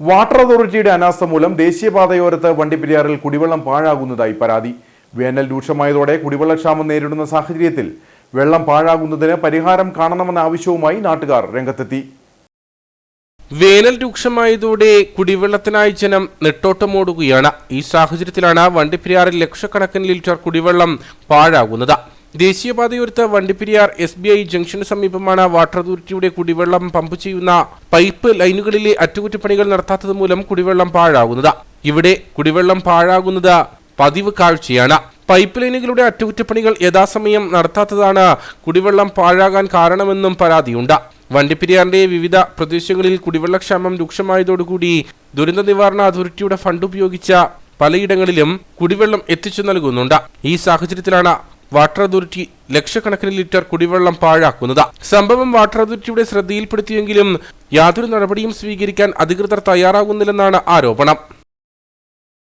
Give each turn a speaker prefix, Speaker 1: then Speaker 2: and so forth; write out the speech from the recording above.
Speaker 1: Water അതോറിറ്റിയുടെ അനാസ്ഥ മൂലം ദേശീയപാതയോരത്ത് വണ്ടിപ്പെരിയാറിൽ കുടിവെള്ളം പാഴാകുന്നതായി പരാതി. വേനൽ രൂക്ഷമായതോടെ കുടിവെള്ളക്ഷാമം നേരിടുന്ന സാഹചര്യത്തിൽ വെള്ളം പാഴാകുന്നതിന് പരിഹാരം കാണണമെന്ന ആവശ്യവുമായി നാട്ടുകാർ രംഗത്തെത്തി.
Speaker 2: വേനൽ രൂക്ഷമായതോടെ കുടിവെള്ളത്തിനായി ജനം നെട്ടോട്ടമോടുകയാണ്. ഈ സാഹചര്യത്തിലാണ് വണ്ടിപ്പെരിയാറിൽ ലക്ഷക്കണക്കിന് ലിറ്റർ കുടിവെള്ളം പാഴാകുന്നത്. ദേശീയപാതയോരത്ത് വണ്ടിപ്പെരിയാർ എസ് ബി ഐ ജംഗ്ഷന് സമീപമാണ് വാട്ടർ അതോറിറ്റിയുടെ കുടിവെള്ളം പമ്പ് ചെയ്യുന്ന പൈപ്പ് ലൈനുകളിലെ അറ്റകുറ്റപ്പണികൾ നടത്താത്തത് മൂലം കുടിവെള്ളം പാഴാകുന്നത്. ഇവിടെ കുടിവെള്ളം പാഴാകുന്നത് പതിവ് കാഴ്ചയാണ്. പൈപ്പ് ലൈനുകളുടെ അറ്റകുറ്റപ്പണികൾ യഥാസമയം നടത്താത്തതാണ് കുടിവെള്ളം പാഴാകാൻ കാരണമെന്നും പരാതിയുണ്ട്. വണ്ടിപ്പെരിയാറിന്റെ വിവിധ പ്രദേശങ്ങളിൽ കുടിവെള്ളക്ഷാമം രൂക്ഷമായതോടുകൂടി ദുരന്ത നിവാരണ അതോറിറ്റിയുടെ ഫണ്ട് ഉപയോഗിച്ച പലയിടങ്ങളിലും കുടിവെള്ളം എത്തിച്ചു നൽകുന്നുണ്ട്. ഈ സാഹചര്യത്തിലാണ് വാട്ടർ അതോറിറ്റി ലക്ഷക്കണക്കിന് ലിറ്റർ കുടിവെള്ളം പാഴാക്കുന്നത്. സംഭവം വാട്ടർ അതോറിറ്റിയുടെ ശ്രദ്ധയിൽപ്പെടുത്തിയെങ്കിലും യാതൊരു നടപടിയും സ്വീകരിക്കാൻ അധികൃതർ തയ്യാറാകുന്നില്ലെന്നാണ് ആരോപണം.